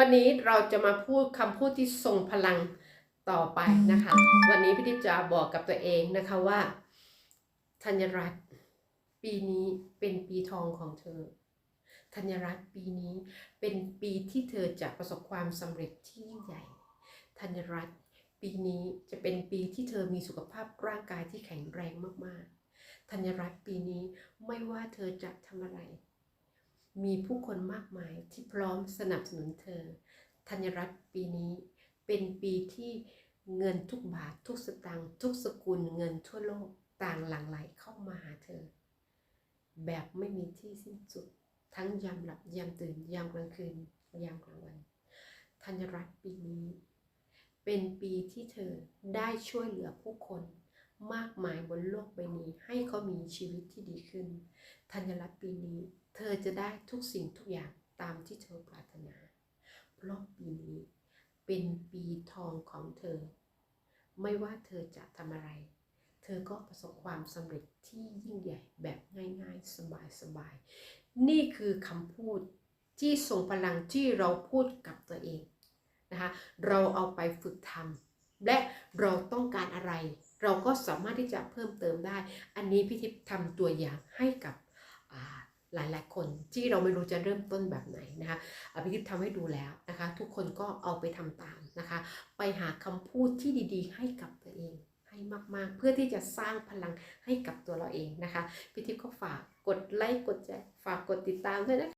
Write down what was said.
วันนี้เราจะมาพูดคำพูดที่ทรงพลังต่อไปนะคะ วันนี้พี่ทิพย์จะบอกกับตัวเองนะคะว่า ธัญรัตน์ปีนี้เป็นปีทองของเธอ ธัญรัตน์ปีนี้เป็นปีที่เธอจะประสบความสำเร็จที่ยิ่งใหญ่ ธัญรัตน์ปีนี้จะเป็นปีที่เธอมีสุขภาพร่างกายที่แข็งแรงมากๆ ธัญรัตน์ปีนี้ไม่ว่าเธอจะทำอะไร มีผู้คนมากมายที่พร้อมสนับสนุนเธอ ธัญรัตน์ปีนี้เป็นปีที่เงินทุกบาททุกสตางค์ทุกสกุลเงินทั่วโลกต่างหลั่งไหลเข้ามาหาเธอ แบบไม่มีที่สิ้นสุด ทั้งยามหลับยามตื่นยามกลางคืนยามกลางวันธัญรัตน์ปีนี้ เป็นปีที่เธอได้ช่วยเหลือผู้คน มากมายบนโลกใบนี้ ให้เขามีชีวิตที่ดีขึ้น ธัญรัตน์ปีนี้ เธอจะได้ทุกสิ่งทุกอย่างตามที่เธอปรารถนา เพราะปีนี้เป็นปีทองของเธอ ไม่ว่าเธอจะทำอะไร เธอก็ประสบความสำเร็จที่ยิ่งใหญ่แบบง่ายๆ สบายๆ นี่คือคำพูดที่ทรงพลังที่เราพูดกับตัวเองนะคะ เราเอาไปฝึกทำ และเราต้องการอะไร เราก็สามารถที่จะเพิ่มเติมได้ อันนี้พี่ทิพย์ทำตัวอย่างให้กับอ่ายหลายคนที่เราไม่รู้จะเริ่มต้นแบบไหนนะคะอะพี่ทิพย์ทำให้ดูแล้วนะคะ ทุกคนก็เอาไปทำตามนะคะ ไปหาคำพูดที่ดีๆ ให้กับตัวเองให้มากๆ เพื่อที่จะสร้างพลังให้กับตัวเราเองนะคะพี่ทิพย์ก็ฝากกดไลค์กดแชร์ฝากกดติดตามด้วยนะคะ